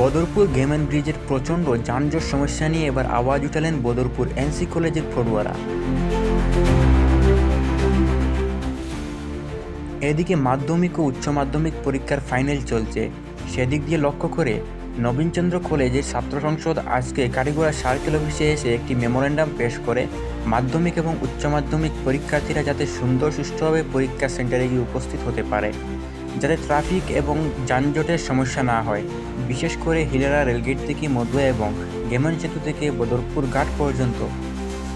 Badarpur game and ব্রিজের প্রচণ্ড যানজট সমস্যা নিয়ে এবার আওয়াজ উঠালেন বদরপুর এনসি কলেজের পড়ুয়ারা। এদিকে মাধ্যমিক ও উচ্চ মাধ্যমিক পরীক্ষার ফাইনাল চলছে। সেদিক দিয়ে লক্ষ্য করে নবীনচন্দ্র কলেজের ছাত্র সংসদ আজকে কারিগড়া সার্কেল অফিসে এসে একটি মেমোরেন্ডাম পেশ করে। মাধ্যমিক এবং উচ্চ মাধ্যমিক পরীক্ষার্থীরা যাতে সুন্দর সুষ্ঠুভাবে পরীক্ষা সেন্টারে গিয়ে উপস্থিত হতে পারে। যাতে ট্রাফিক এবং যানজটের সমস্যা না হয়। বিশেষ করে হিলেরা রেলগেট থেকে মধুয়া এবং গেমন সেতু থেকে বদরপুর ঘাট পর্যন্ত।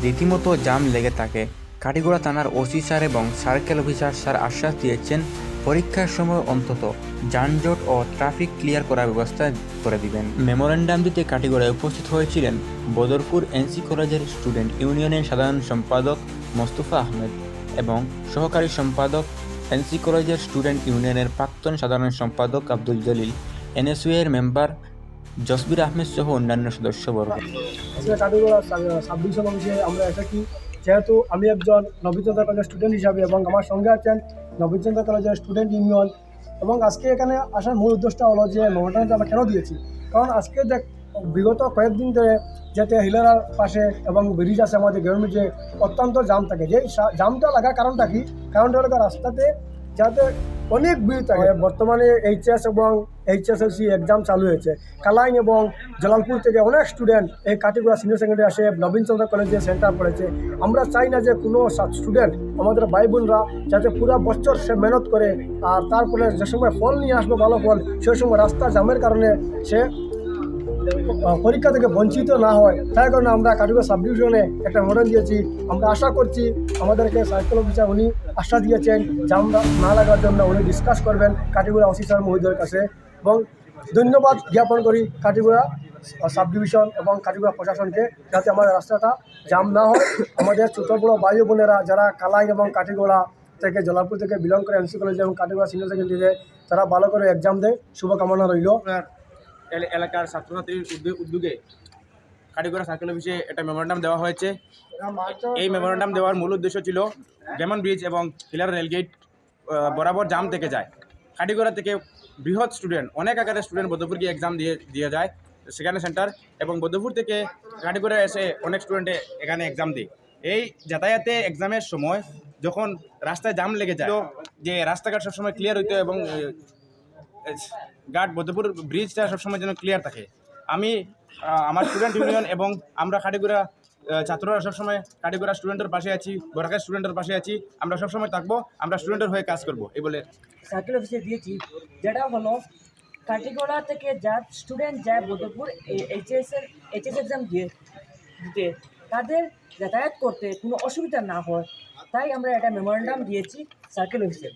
রীতিমতো জাম লেগে থাকে। কাটিগড়া থানার ওসি স্যার এবং সার্কেল অফিসার স্যার আশ্বাস দিয়েছেন, পরীক্ষার সময় অন্তত যানজট ও ট্রাফিক ক্লিয়ার করার ব্যবস্থা করে দিবেন। মেমোরেন্ডাম দিতে কাটিগড়ায় উপস্থিত হয়েছিলেন বদরপুর এনসি কলেজের স্টুডেন্ট ইউনিয়নের সাধারণ সম্পাদক মোস্তফা আহমেদ এবং সহকারী সম্পাদক এনসি কলেজের স্টুডেন্ট ইউনিয়নের প্রাক্তন সাধারণ সম্পাদক আব্দুল জলিল এনএসইউ এর মেম্বার জসবির আহমেদ সহ অন্যান্য সদস্যবর্গ। আজকে কাটিগড়া সাব যেহেতু আমি একজন নবীনচন্দ্র কলেজের স্টুডেন্ট হিসাবে এবং আমার সঙ্গে আছেন নবীনচন্দ্র কলেজের স্টুডেন্ট ইউনিয়ন এবং আজকে এখানে আসার মূল উদ্দেশ্যটা হলো যে মেমোরেন্ডামটা আমরা কেন দিয়েছি? কারণ আজকে দেখ, বিগত কয়েকদিন ধরে যাতে হিলেরার পাশে এবং ব্রিজ আছে আমাদের গ্রামে অত্যন্ত জাম থাকে। যে জামটা লাগার কারণটা কি? কারণটা হলো রাস্তাতে যাতে অনেক ভিড় থাকে। বর্তমানে এইচএস এবং এইচএসএলসি এক্সাম চালু হয়েছে। কালাইন এবং জলালপুর থেকে অনেক স্টুডেন্ট এই কাটিগুড়া সিনিয়র সেকেন্ডারি আসে, নবীনচন্দ্র কলেজে সেন্টার পড়েছে। আমরা চাই না যে কোনো স্টুডেন্ট আমাদের ভাই বোনরা যাতে পুরো বছর সে মেহনত করে, আর তারপরে যে সময় ফল নিয়ে আসবে, ভালো ফল সেই সময় রাস্তা জামের কারণে সে পরীক্ষা থেকে বঞ্চিত না হয় তাই কারণে আমরা কাটিগড়া সাব ডিভিশনে একটা মডেল দিয়েছি। আমরা আশা করছি আমাদেরকে সাইকেল অফিসার উনি আশ্বাস দিয়েছেন আমরা না লাগার জন্য উনি ডিসকাস করবেন কাটিগড়া অফিসার মহোদয়ের কাছে। এবং ধন্যবাদ জ্ঞাপন করি কাটিগড়া সাব ডিভিশন এবং কাটিগড়া প্রশাসনকে যাতে আমাদের রাস্তাটা জাম না হয়। আমাদের ছোটো বড়ো ও বোনেরা যারা কালাই এবং কাটিগড়া থেকে জলাপুর থেকে বিলং করে এনসি কলেজ এবং কাটিগড়া সিনিয়র সেকেন্ডারিতে তারা ভালো করে এক্সাম দেয়। শুভকামনা রইল। এলাকার ছাত্রছাত্রীর উদ্যোগ- কারিগড়া সার্কেল অফিসে একটা মেমোরেন্ডাম দেওয়া হয়েছে। এই মেমোরেন্ডাম দেওয়ার মূল উদ্দেশ্য ছিল ডেমন ব্রিজ এবং হিলার রেলগেট বরাবর জাম থেকে যায়। কাটিগড়া থেকে বৃহৎ স্টুডেন্ট অনেক আকারের স্টুডেন্ট বদ্ধপুর গিয়ে এক্সাম দিয়ে দিয়ে যায় সেখানে সেন্টার এবং বদ্ধপুর থেকে কাটিগড়া এসে অনেক স্টুডেন্টে এখানে এক্সাম দেয়। এই যাতায়াতে এক্সামের সময় যখন রাস্তায় জাম লেগে যায়, যে রাস্তাঘাট সবসময় ক্লিয়ার হইতো এবং ঘাট বদ্ধপুর ব্রিজটা সবসময় যেন ক্লিয়ার থাকে। আমি আমার স্টুডেন্ট ইউনিয়ন এবং আমরা খাটিগুড়া ছাত্ররা সবসময় কাটিগুড়া স্টুডেন্টের পাশে আছি বরাকার স্টুডেন্টের পাশে আছি। আমরা সবসময় থাকব, আমরা স্টুডেন্টের হয়ে কাজ করব, এই বলে। সার্কেল অফিসে দিয়েছি। যেটা হলো কাটিগড়া থেকে যা স্টুডেন্ট যায় বদরপুর এইচএস এর এইচএস এক্সাম দিয়ে, দিতে, তাদের যাতায়াত করতে কোনো অসুবিধা না হয়। তাই আমরা একটা মেমোরেন্ডাম দিয়েছি সার্কেল অফিসে